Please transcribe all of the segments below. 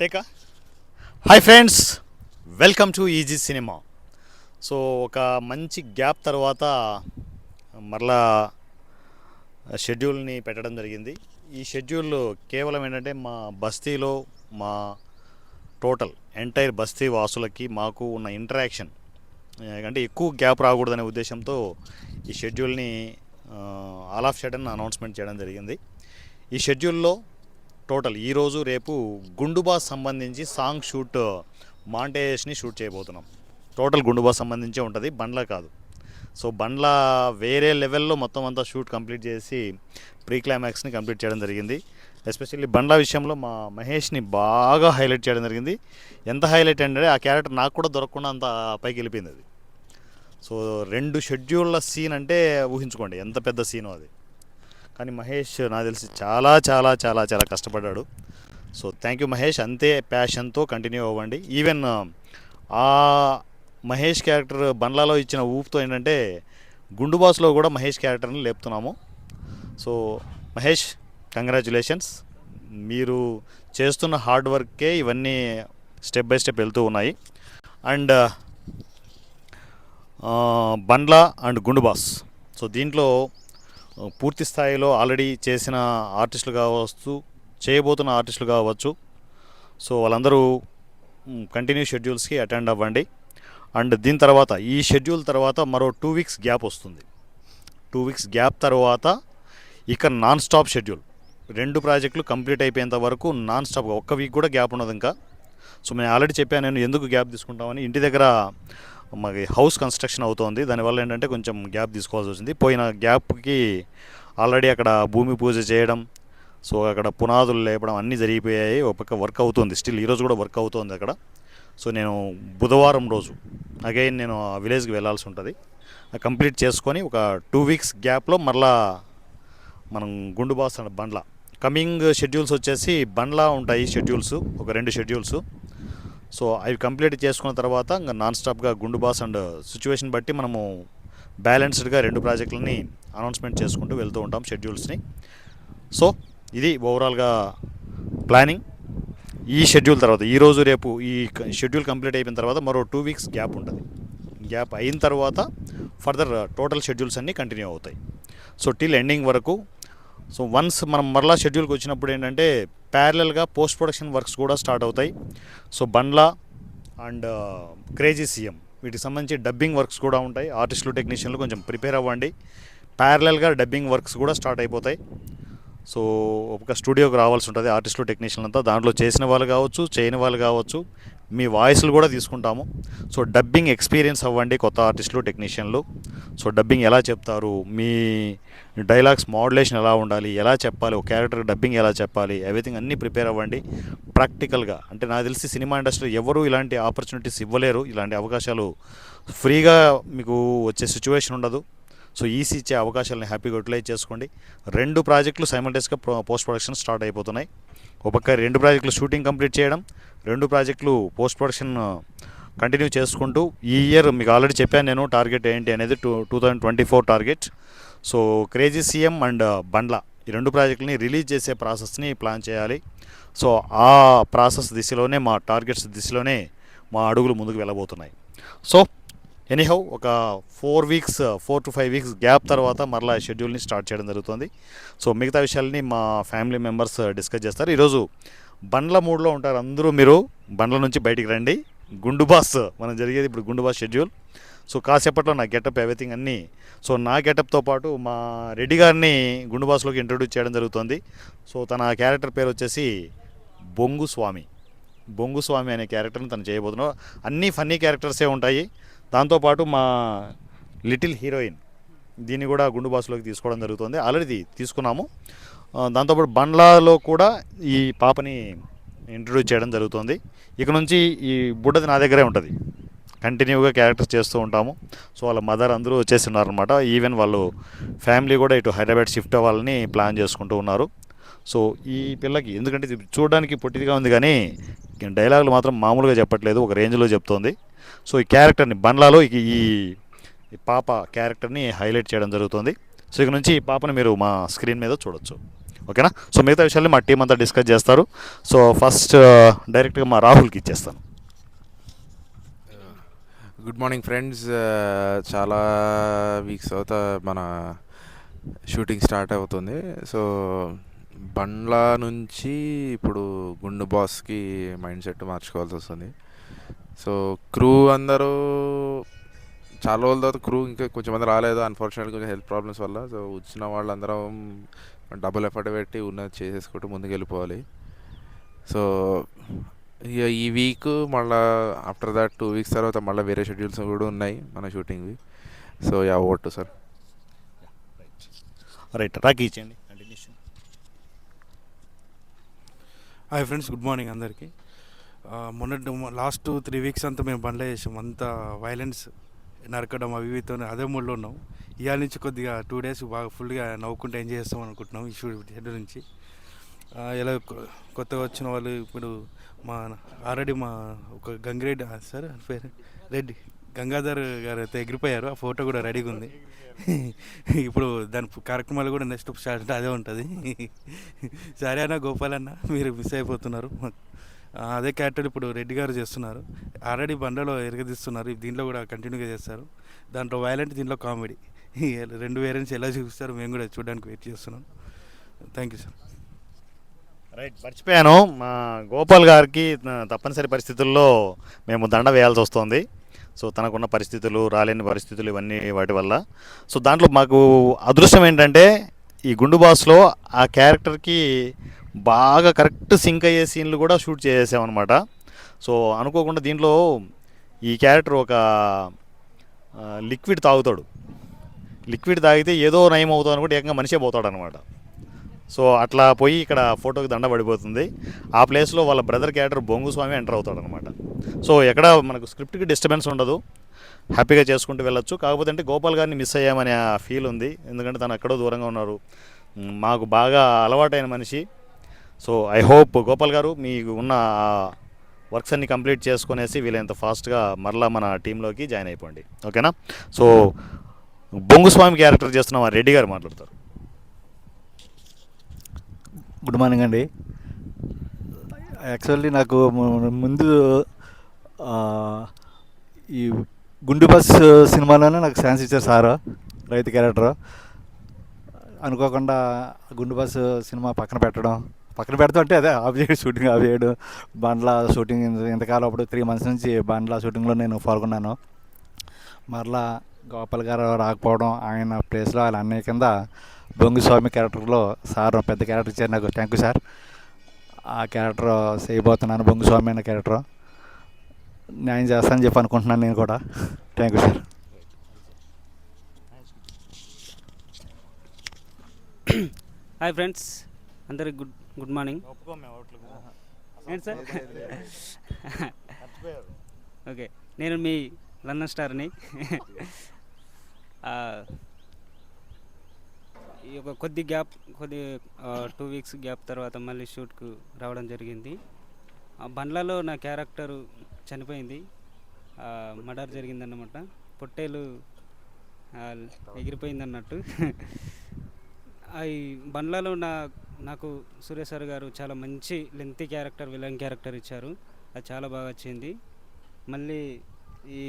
టేకా? Hi friends welcome to easy cinema so ఒక మంచి gap తర్వాత మరలా షెడ్యూల్ని పెట్టడం జరిగింది. ఈ షెడ్యూల్ కేవలం ఏంటంటే మా బస్తీలో మా టోటల్ ఎంటైర్ బస్తీ వాసులకి మాకు ఉన్న ఇంటరాక్షన్ అంటే ఎక్కువ గ్యాప్ రాకూడదనే ఉద్దేశంతో ఈ షెడ్యూల్ని ఆల్ ఆఫ్ షెడన్ అనౌన్స్మెంట్ చేయడం జరిగింది. ఈ షెడ్యూల్లో టోటల్ ఈరోజు రేపు గుండుబాస్ సంబంధించి సాంగ్ షూట్ మాంటేజ్ని షూట్ చేయబోతున్నాం. టోటల్ గుండుబాస్ సంబంధించే ఉంటుంది బండ్ల కాదు. సో బండ్ల వేరే లెవెల్లో మొత్తం అంతా షూట్ కంప్లీట్ చేసి ప్రీ క్లైమాక్స్ని కంప్లీట్ చేయడం జరిగింది. ఎస్పెషల్లీ బండ్ల విషయంలో మా మహేష్ని బాగా హైలైట్ చేయడం జరిగింది. ఎంత హైలైట్ అంటే ఆ క్యారెక్టర్ నాకు కూడా దొరకకుండా అంత పైకి వెళ్ళిపోయింది అది. సో రెండు షెడ్యూళ్ళ సీన్ అంటే ఊహించుకోండి ఎంత పెద్ద సీను అది. కానీ మహేష్ నాకు తెలిసి చాలా చాలా చాలా చాలా కష్టపడ్డాడు. So thank you Mahesh. అంతే ప్యాషన్తో కంటిన్యూ అవ్వండి. ఈవెన్ ఆ మహేష్ క్యారెక్టర్ బండ్లాలో ఇచ్చిన ఊపుతో ఏంటంటే గుండు బాస్లో కూడా మహేష్ క్యారెక్టర్ని లేపుతున్నాము. సో మహేష్ కంగ్రాచులేషన్స్ మీరు చేస్తున్న హార్డ్ వర్కే ఇవన్నీ స్టెప్ బై స్టెప్ వెళ్తూ ఉన్నాయి. And Bandla and Gundu boss. So దీంట్లో పూర్తి స్థాయిలో ఆల్రెడీ చేసిన ఆర్టిస్టులు కావచ్చు చేయబోతున్న ఆర్టిస్టులు కావచ్చు. సో వాళ్ళందరూ కంటిన్యూ షెడ్యూల్స్కి అటెండ్ అవ్వండి. అండ్ దీని తర్వాత ఈ షెడ్యూల్ తర్వాత మరో టూ వీక్స్ గ్యాప్ వస్తుంది. టూ వీక్స్ గ్యాప్ తర్వాత ఇక నాన్ స్టాప్ షెడ్యూల్ రెండు ప్రాజెక్టులు కంప్లీట్ అయిపోయేంత వరకు నాన్ స్టాప్ ఒక్క వీక్ కూడా గ్యాప్ ఉండదు ఇంకా. సో నేను ఆల్రెడీ చెప్పాను నేను ఎందుకు గ్యాప్ తీసుకుంటామని. ఇంటి దగ్గర మాకు హౌస్ కన్స్ట్రక్షన్ అవుతోంది. దానివల్ల ఏంటంటే కొంచెం గ్యాప్ తీసుకోవాల్సి వచ్చింది. పోయిన గ్యాప్కి ఆల్రెడీ అక్కడ భూమి పూజ చేయడం సో అక్కడ పునాదులు లేపడం అన్నీ జరిగిపోయాయి. ఒక పక్క వర్క్ అవుతుంది. స్టిల్ ఈరోజు కూడా వర్క్ అవుతుంది అక్కడ. సో నేను బుధవారం రోజు అగైన్ నేను ఆ విలేజ్కి వెళ్ళాల్సి ఉంటుంది. కంప్లీట్ చేసుకొని ఒక టూ వీక్స్ గ్యాప్లో మరలా మనం Gundu Boss and Bandla. Coming schedules వచ్చేసి బండ్లా ఉంటాయి షెడ్యూల్స్ ఒక రెండు షెడ్యూల్స్. సో అవి కంప్లీట్ చేసుకున్న తర్వాత ఇంకా నాన్ స్టాప్గా గుండు బాస్ అండ్ సిచ్యువేషన్ బట్టి మనము బ్యాలెన్స్డ్గా రెండు ప్రాజెక్టులని అనౌన్స్మెంట్ చేసుకుంటూ వెళ్తూ ఉంటాం షెడ్యూల్స్ని సో ఇది ఓవరాల్గా ప్లానింగ్ ఈ షెడ్యూల్ తర్వాత ఈ రోజు రేపు ఈ షెడ్యూల్ కంప్లీట్ అయిపోయిన తర్వాత మరో టూ వీక్స్ గ్యాప్ ఉంటుంది. గ్యాప్ అయిన తర్వాత ఫర్దర్ టోటల్ షెడ్యూల్స్ అన్నీ కంటిన్యూ అవుతాయి. సో టిల్ ఎండింగ్ వరకు సో వన్స్ మనం మరలా షెడ్యూల్కి వచ్చినప్పుడు ఏంటంటే ప్యారలల్గా పోస్ట్ ప్రొడక్షన్ వర్క్స్ కూడా స్టార్ట్ అవుతాయి. So Bandla and crazy CM వీటికి సంబంధించి డబ్బింగ్ వర్క్స్ కూడా ఉంటాయి. ఆర్టిస్టులు టెక్నీషియన్లు కొంచెం ప్రిపేర్ అవ్వండి. ప్యారలల్గా డబ్బింగ్ వర్క్స్ కూడా స్టార్ట్ అయిపోతాయి. సో ఒక స్టూడియోకి రావాల్సి ఉంటుంది ఆర్టిస్టులు టెక్నీషియన్ అంతా దాంట్లో చేసిన వాళ్ళు కావచ్చు చేయని వాళ్ళు కావచ్చు. మీ వాయిస్లు కూడా తీసుకుంటాము. సో డబ్బింగ్ ఎక్స్పీరియన్స్ అవ్వండి కొత్త ఆర్టిస్టులు టెక్నీషియన్లు సో డబ్బింగ్ ఎలా చెప్తారు? మీ డైలాగ్స్ మోడ్యులేషన్ ఎలా ఉండాలి? ఎలా చెప్పాలి? ఒక క్యారెక్టర్ డబ్బింగ్ ఎలా చెప్పాలి? ఎవ్రీథింగ్ అన్నీ ప్రిపేర్ అవ్వండి. ప్రాక్టికల్గా అంటే నాకు తెలిసి సినిమా ఇండస్ట్రీలో ఎవరు ఇలాంటి ఆపర్చునిటీస్ ఇవ్వలేరు. ఇలాంటి అవకాశాలు ఫ్రీగా మీకు వచ్చే సిచ్యువేషన్ ఉండదు. సో ఈసీ ఇచ్చే అవకాశాలను హ్యాపీగా యూటిలైజ్ చేసుకోండి. రెండు ప్రాజెక్టులు సైమల్టేస్గా పోస్ట్ ప్రొడక్షన్ స్టార్ట్ అయిపోతున్నాయి. ఒక పక్క రెండు ప్రాజెక్టులు షూటింగ్ కంప్లీట్ చేయడం. రెండు ప్రాజెక్టులు పోస్ట్ ప్రొడక్షన్ కంటిన్యూ చేసుకుంటూ ఈ ఇయర్ మీకు ఆల్రెడీ చెప్పాను నేను టార్గెట్ ఏంటి అనేది two two thousand twenty four target. So crazy CM and Bandla ఈ రెండు ప్రాజెక్టులని రిలీజ్ చేసే ప్రాసెస్ని ప్లాన్ చేయాలి. సో ఆ ప్రాసెస్ దిశలోనే మా టార్గెట్స్ దిశలోనే మా అడుగులు ముందుకు వెళ్ళబోతున్నాయి. సో ఎనీహౌ ఒక four weeks four to five weeks gap తర్వాత మరలా షెడ్యూల్ని స్టార్ట్ చేయడం జరుగుతుంది. సో మిగతా విషయాల్ని మా ఫ్యామిలీ మెంబర్స్ డిస్కస్ చేస్తారు. ఈరోజు బండ్ల మూడ్లో ఉంటారు అందరూ మీరు. బండ్ల నుంచి బయటికి రండి. గుండు బాస్ మనం జరిగేది ఇప్పుడు గుండు బాస్ షెడ్యూల్. సో కాసేపట్లో నా గెటప్ ఎవ్రీథింగ్ అన్నీ. సో నా గెటప్తో పాటు మా రెడ్డి గారిని గుండు బాస్లోకి ఇంట్రొడ్యూస్ చేయడం జరుగుతుంది. సో తన క్యారెక్టర్ పేరు వచ్చేసి బొంగు స్వామి. బొంగు స్వామి అనే క్యారెక్టర్ని తను చేయబోతున్నాడు. అన్నీ ఫన్నీ క్యారెక్టర్సే ఉంటాయి. దాంతోపాటు మా లిటిల్ హీరోయిన్ దీన్ని కూడా గుండు బాస్లోకి తీసుకోవడం జరుగుతుంది. ఆల్రెడీ తీసుకున్నాము. దాంతోపాటు బండ్లాలో కూడా ఈ పాపని ఇంట్రడ్యూస్ చేయడం జరుగుతుంది. ఇక నుంచి ఈ బుడ్డది నా దగ్గరే ఉంటుంది. కంటిన్యూగా క్యారెక్టర్స్ చేస్తూ ఉంటాము. సో వాళ్ళ మదర్ అందరూ వచ్చేస్తున్నారనమాట ఈవెన్ వాళ్ళు ఫ్యామిలీ కూడా ఇటు హైదరాబాద్ షిఫ్ట్ అవ్వాలని ప్లాన్ చేసుకుంటూ ఉన్నారు. సో ఈ పిల్లకి ఎందుకంటే ఇది చూడడానికి పొట్టిదిగా ఉంది కానీ డైలాగులు మాత్రం మామూలుగా చెప్పట్లేదు. ఒక రేంజ్లో చెప్తోంది. సో ఈ క్యారెక్టర్ని బండ్లాలో ఈ పాప క్యారెక్టర్ని హైలైట్ చేయడం జరుగుతుంది. సో ఇక నుంచి ఈ పాపని మీరు మా స్క్రీన్ మీద చూడొచ్చు. ఓకేనా? సో మిగతా విషయాలు మా టీం అంతా డిస్కస్ చేస్తారు. సో ఫస్ట్ డైరెక్ట్గా uh, మా రాహుల్కి ఇచ్చేస్తాను. గుడ్ మార్నింగ్ ఫ్రెండ్స్ చాలా వీక్స్ అవుతా మన షూటింగ్ స్టార్ట్ అవుతుంది. సో బండ్ల నుంచి ఇప్పుడు గుండు బాస్కి మైండ్ సెట్ మార్చుకోవాల్సి వస్తుంది. సో క్రూ అందరూ చాలా రోజుల తర్వాత క్రూ ఇంకా కొంచెం మంది రాలేదు. అన్ఫార్చునేట్గా కొంచెం హెల్త్ ప్రాబ్లమ్స్ వల్ల. సో వచ్చిన వాళ్ళందరం డబుల్ ఎఫర్ట్ పెట్టి ఉన్నది చేసేసుకుంటూ ముందుకు వెళ్ళిపోవాలి సో ఇక ఈ వీక్ మళ్ళీ ఆఫ్టర్ దాట్ టూ వీక్స్ తర్వాత మళ్ళీ వేరే షెడ్యూల్స్ కూడా ఉన్నాయి మన షూటింగ్వి. సో యా ఓటు సార్. రైట్ రాకి ఇచ్చేయండి. Continuation hi friends good morning అందరికీ. మొన్నటి లాస్ట్ త్రీ వీక్స్ అంతా మేము బండ్లో చేసాం. అంతా వైలెన్స్ నరకడం అవి ఇవితో అదే మూడ్లో ఉన్నాం. ఇవాళ నుంచి కొద్దిగా టూ డేస్ బాగా ఫుల్గా నవ్వుకుంటూ ఎంజాయ్ చేస్తాం అనుకుంటున్నాం ఈ షూట్ షెడ్యూల్ నుంచి. ఇలా కొత్తగా వచ్చిన వాళ్ళు ఇప్పుడు మా ఆల్రెడీ మా ఒక గంగిరెడ్డి సార్ పేరు? రెడ్డి గంగాధర్ గారు అయితే ఎగిరిపోయారు. ఆ ఫోటో కూడా రెడీగా ఉంది. ఇప్పుడు దాని కార్యక్రమాలు కూడా నెక్స్ట్ స్టార్ట్ అదే ఉంటుంది. సరే అన్న గోపాలన్న అన్న మీరు మిస్ అయిపోతున్నారు. అదే క్యారెక్టర్ ఇప్పుడు రెడ్డి గారు చేస్తున్నారు. ఆల్రెడీ బండలో ఎరగదీస్తున్నారు. దీంట్లో కూడా కంటిన్యూగా చేస్తారు. దాంట్లో వైలెంట్ దీంట్లో కామెడీ రెండు వేరియంట్స్ ఎలా చూపిస్తారు మేము కూడా చూడడానికి వెయిట్ చేస్తున్నాం. థ్యాంక్ యూ సార్ రైట్ మర్చిపోయాను. మా గోపాల్ గారికి తప్పనిసరి పరిస్థితుల్లో మేము దండ వేయాల్సి వస్తుంది. సో తనకున్న పరిస్థితులు రాలేని పరిస్థితులు ఇవన్నీ వాటి వల్ల. సో దాంట్లో మాకు అదృష్టం ఏంటంటే ఈ గుండు బాస్లో ఆ క్యారెక్టర్కి బాగా కరెక్ట్ సింక్ అయ్యే సీన్లు కూడా షూట్ చేసేసామన్నమాట. సో అనుకోకుండా దీంట్లో ఈ క్యారెక్టర్ ఒక లిక్విడ్ తాగుతాడు. లిక్విడ్ తాగితే ఏదో నయం అవుతుంది అనుకుంటే ఏకంగా మనిషే పోతాడు అనమాట సో అట్లా పోయి ఇక్కడ ఫోటోకి దండ పడిపోతుంది. ఆ ప్లేస్లో వాళ్ళ బ్రదర్ క్యారెక్టర్ బొంగుస్వామి ఎంటర్ అవుతాడు అనమాట సో ఎక్కడ మనకు స్క్రిప్ట్కి డిస్టర్బెన్స్ ఉండదు. హ్యాపీగా చేసుకుంటూ వెళ్ళొచ్చు. కాకపోతే అంటే గోపాల్ గారిని మిస్ అయ్యామనే ఆ ఫీల్ ఉంది. ఎందుకంటే తను ఎక్కడో దూరంగా ఉన్నారు. మాకు బాగా అలవాటైన మనిషి. సో ఐ హోప్ గోపాల్ గారు మీకు ఉన్న వర్క్స్ అన్ని కంప్లీట్ చేసుకునేసి వీలైనంత ఫాస్ట్గా మరలా మన టీంలోకి జాయిన్ అయిపోండి. ఓకేనా? సో బొంగు స్వామి క్యారెక్టర్ చేస్తున్న రెడ్డి గారు మాట్లాడతారు. గుడ్ మార్నింగ్ అండి. యాక్చువల్లీ నాకు ముందు ఈ గుండు బస్ సినిమాలోనే నాకు ఛాన్స్ ఇచ్చారు సార్ రైతు క్యారెక్టర్. అనుకోకుండా గుండు బస్ సినిమా పక్కన పెట్టడం పక్కన పెడతాం అంటే అదే ఆఫ్ చేయడం షూటింగ్ ఆఫ్ చేయడం. బండ్ల షూటింగ్ ఇంతకాలం అప్పుడు త్రీ మంత్స్ నుంచి బండ్ల షూటింగ్లో నేను పాల్గొన్నాను. మరలా గోపాల్ గారు రాకపోవడం ఆయన ప్లేస్లో వాళ్ళ అన్నయ్య కింద బొంగు స్వామి క్యారెక్టర్లో సార్ పెద్ద క్యారెక్టర్ ఇచ్చారు నాకు. థ్యాంక్ యూ సార్ ఆ క్యారెక్టర్ చేయబోతున్నాను బొంగు స్వామి అనే క్యారెక్టర్. న్యాయం చేస్తానని చెప్పి అనుకుంటున్నాను నేను కూడా. Thank you sir hi friends అందరికి గుడ్ గుడ్ మార్నింగ్. ఏంటి సార్? ఓకే నేను మీ లండన్ స్టార్ని. ఈ ఒక కొద్ది గ్యాప్ కొద్ది టూ వీక్స్ గ్యాప్ తర్వాత మళ్ళీ షూట్కు రావడం జరిగింది. ఆ బండ్లలో నా క్యారెక్టర్ చనిపోయింది. మర్డర్ జరిగిందన్నమాట. పొట్టేలు ఆ, ఎగిరిపోయిందన్నట్టు. ఆ ఈ బండ్లలో నా నాకు సురేష్ సార్ గారు చాలా మంచి లెంతీ క్యారెక్టర్ విలన్ క్యారెక్టర్ ఇచ్చారు. అది చాలా బాగా వచ్చింది. మళ్ళీ ఈ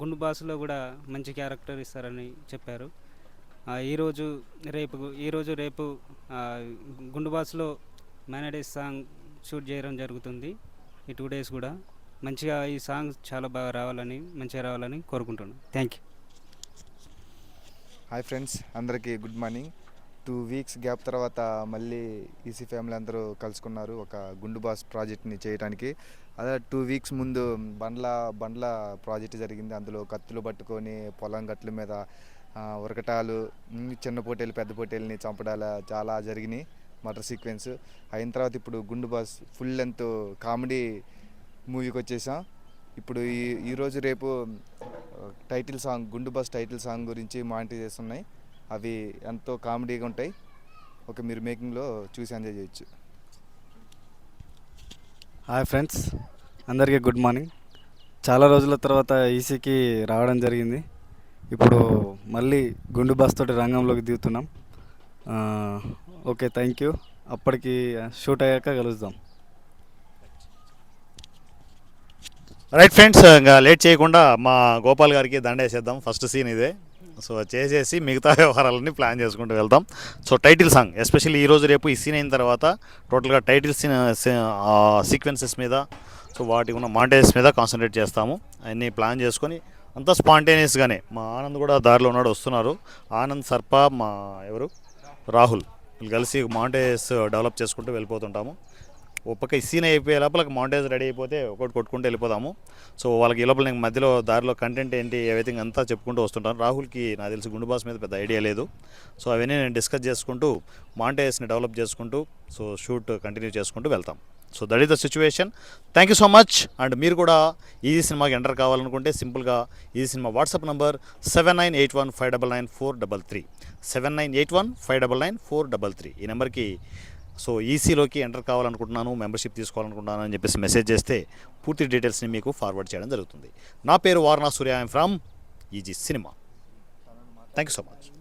గుండు బాసులో కూడా మంచి క్యారెక్టర్ ఇస్తారని చెప్పారు. ఈరోజు రేపు ఈరోజు రేపు గుండు బాసులో మేనడేస్ సాంగ్ షూట్ చేయడం జరుగుతుంది. ఈ టూ డేస్ కూడా. మంచిగా ఈ సాంగ్ చాలా బాగా రావాలని మంచిగా రావాలని కోరుకుంటున్నాను. థ్యాంక్ యూ హాయ్ ఫ్రెండ్స్ అందరికీ good morning two weeks gap తర్వాత మళ్ళీ ఈసీ ఫ్యామిలీ అందరూ కలుసుకున్నారు ఒక గుండు బాస్ ప్రాజెక్ట్ని చేయడానికి అదే టూ వీక్స్ ముందు బండ్ల బండ్ల ప్రాజెక్ట్ జరిగింది. అందులో కత్తులు పట్టుకొని పొలం గట్ల మీద ఉరకటాలు చిన్న పోటీలు పెద్ద పోటీలని చంపడాలు చాలా జరిగినాయి. మటర్ సీక్వెన్స్ అయిన తర్వాత ఇప్పుడు గుండు బాస్ ఫుల్ లెంత్ కామెడీ మూవీకి వచ్చేసాం. ఇప్పుడు ఈ ఈరోజు రేపు title song Gundu Boss title song గురించి మానిటైజేస్ ఉన్నాయి అవి ఎంతో కామెడీగా ఉంటాయి. ఒక మీరు మేకింగ్లో చూసి ఎంజాయ్ చేయొచ్చు. హాయ్ ఫ్రెండ్స్ అందరికీ గుడ్ మార్నింగ్. చాలా రోజుల తర్వాత ఈసీకి రావడం జరిగింది. ఇప్పుడు మళ్ళీ గుండు బస్ తోటి రంగంలోకి దిగుతున్నాం. ఆ, ఓకే థ్యాంక్ యూ అప్పటికి షూట్ అయ్యాక కలుద్దాం. రైట్ ఫ్రెండ్స్ ఇంకా లేట్ చేయకుండా మా గోపాల్ గారికి దండేసేద్దాం ఫస్ట్ సీన్ ఇదే. సో చేసేసి మిగతా వ్యవహారాలన్నీ ప్లాన్ చేసుకుంటూ వెళ్తాం. సో టైటిల్ సాంగ్ ఎస్పెషల్లీ ఈరోజు రేపు ఈ సీన్ అయిన తర్వాత టోటల్గా టైటిల్ సీన్ సీక్వెన్సెస్ మీద సో వాటి ఉన్న మాంటేజెస్ మీద కాన్సన్ట్రేట్ చేస్తాము. అన్నీ ప్లాన్ చేసుకొని అంతా స్పాంటేనియస్గానే మా ఆనంద్ కూడా దారిలో ఉన్నాడు వస్తున్నారు. ఆనంద్ సర్ప మా ఎవరు? రాహుల్. వీళ్ళు కలిసి మాంటేజెస్ డెవలప్ చేసుకుంటూ వెళ్ళిపోతుంటాము. ఓ పక్క ఈ సీన్ అయిపోయే లోపల మాంటేజ్ రెడీ అయిపోతే ఒకటి కొట్టుకుంటూ వెళ్ళిపోదాము. సో వాళ్ళకి ఈ లోపల నేను మధ్యలో దారిలో కంటెంట్ ఏంటి ఎవ్రీథింగ్ అంతా చెప్పుకుంటూ వస్తుంటాను. రాహుల్కి నాకు తెలిసి గుండు బాస్ మీద పెద్ద ఐడియా లేదు. సో అవన్నీ నేను డిస్కస్ చేసుకుంటూ మాంటేజ్ని డెవలప్ చేసుకుంటూ సో షూట్ కంటిన్యూ చేసుకుంటూ వెళ్తాం. So that is the situation thank you so much and మీరు కూడా ఈజీ సినిమాకి ఎంటర్ కావాలనుకుంటే సింపుల్గా easy cinema WhatsApp number seven nine eight one five double nine four double three seven nine eight one five double nine four double three ఈ నెంబర్కి so ఈసీలోకి enter కావాలనుకుంటున్నాను membership తీసుకోవాలనుకుంటున్నాను అని చెప్పేసి మెసేజ్ చేస్తే పూర్తి డీటెయిల్స్ని మీకు ఫార్వర్డ్ చేయడం జరుగుతుంది. నా పేరు Varana Surya I'm from easy cinema. Thank you so much.